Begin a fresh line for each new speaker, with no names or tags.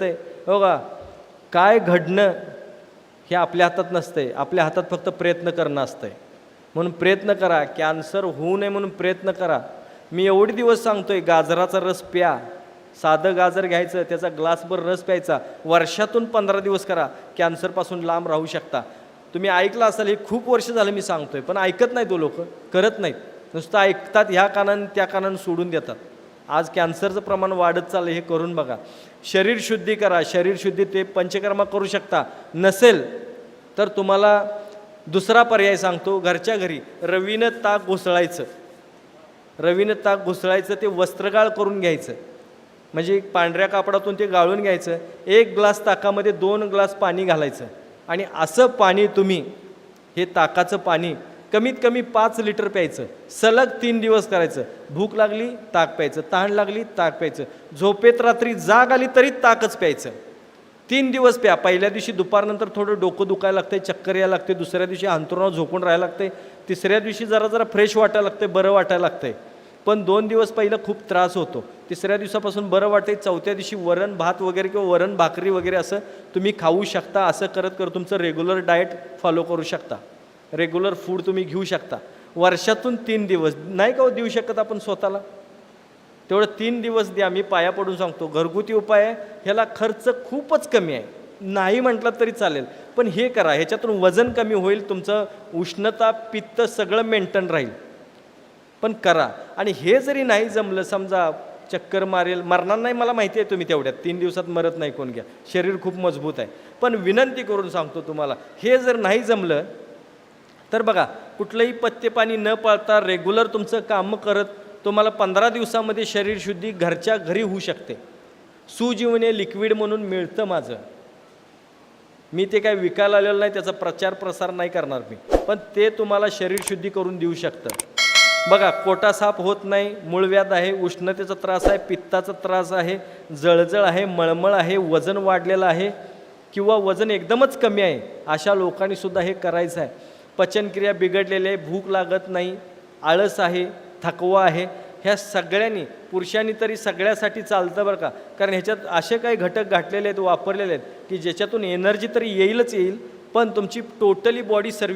ते हो का? काय घडणं हे आपल्या हातात नसते आपल्या हातात फक्त प्रयत्न करणं असतंय. म्हणून प्रयत्न करा. कॅन्सर होऊ नये म्हणून प्रयत्न करा. मी एवढे दिवस सांगतोय गाजराचा रस प्या. साधं गाजर घ्यायचं त्याचा ग्लासभर रस प्यायचा. वर्षातून पंधरा दिवस करा. कॅन्सरपासून लांब राहू शकता. तुम्ही ऐकलं असाल हे खूप वर्ष झालं मी सांगतोय पण ऐकत नाही तो हो लोक. करत नाहीत. नुसतं ऐकतात ह्या कानानं त्या कानानं सोडून देतात. आज कॅन्सरचं प्रमाण वाढत चाललं हे करून बघा. शरीर शुद्धी करा. शरीर शुद्धी ते पंचकर्मा करू शकता. नसेल तर तुम्हाला दुसरा पर्याय सांगतो घरच्या घरी. रवीनं ताक घुसळायचं. रवीनं ताक घुसळायचं ते वस्त्रगाळ करून घ्यायचं. म्हणजे पांढऱ्या कापडातून ते गाळून घ्यायचं. एक ग्लास ताकामध्ये दोन ग्लास पाणी घालायचं. आणि असं पाणी तुम्ही हे ताकाचं पाणी कमीत कमी पाच लिटर प्यायचं. सलग तीन दिवस करायचं. भूक लागली ताक प्यायचं. तहान लागली ताक प्यायचं. झोपेत रात्री जाग आली तरी ताकच प्यायचं. तीन दिवस प्या. पहिल्या दिवशी दुपारनंतर थोडं डोकं दुखायला लागते चक्कर यायला लागते दुसऱ्या दिवशी अंतरुणावर झोपून राहायला लागते तिसऱ्या दिवशी जरा जरा फ्रेश वाटायला लागतंय बरं वाटायला लागतंय. पण दोन दिवस पहिलं खूप त्रास होतो. तिसऱ्या दिवसापासून बरं वाटते चौथ्या दिवशी वरण भात वगैरे किंवा वरण भाकरी वगैरे असं तुम्ही खाऊ शकता. असं करत करत तुमचं रेग्युलर डाएट फॉलो करू शकता. रेग्युलर फूड तुम्ही घेऊ शकता. वर्षातून तीन दिवस. नाही का हो देऊ शकत आपण स्वतःला? तेवढं तीन दिवस द्या. मी पाया पडून सांगतो घरगुती उपाय आहे. ह्याला खर्च खूपच कमी आहे. नाही म्हटलं तरी चालेल. पण हे करा. ह्याच्यातून वजन कमी होईल तुमचं उष्णता पित्त सगळं मेंटेन राहील. पण करा. आणि हे जरी नाही जमलं समजा चक्कर मारेल मरणार नाही मला माहिती आहे तुम्ही तेवढ्यात. तीन दिवसात मरत नाही कोण घ्या. शरीर खूप मजबूत आहे. पण विनंती करून सांगतो तुम्हाला हे जर नाही जमलं तर बघा कुठलंही पथ्यपाणी न पाळता रेग्युलर तुमचं कामं करत तुम्हाला पंधरा दिवसामध्ये शरीर शुद्धी घरच्या घरी होऊ शकते. सुजीवने लिक्विड म्हणून मिळतं माझं. मी ते काय विकायला आलेलं नाही त्याचा प्रचार प्रसार नाही करणार मी. पण ते तुम्हाला शरीर शुद्धी करून देऊ शकतं. बघा कोटा साफ होत नाही मूळव्याध आहे उष्णतेचा त्रास आहे पित्ताचा त्रास आहे जळजळ आहे मळमळ आहे वजन वाढलेलं आहे किंवा वजन एकदमच कमी आहे अशा लोकांनी सुद्धा हे करायचं आहे. पचनक्रिया बिघडलेली आहे भूक लागत नाही आळस आहे थकवा आहे ह्या सगळ्यांनी पुरुषांनी तरी सगळ्यासाठी चालतं बरं का. कारण ह्याच्यात असे काही घटक घातलेले आहेत वापरलेले आहेत की ज्याच्यातून एनर्जी तरी येईलच येईल पण तुमची टोटली बॉडी सर्व्हिस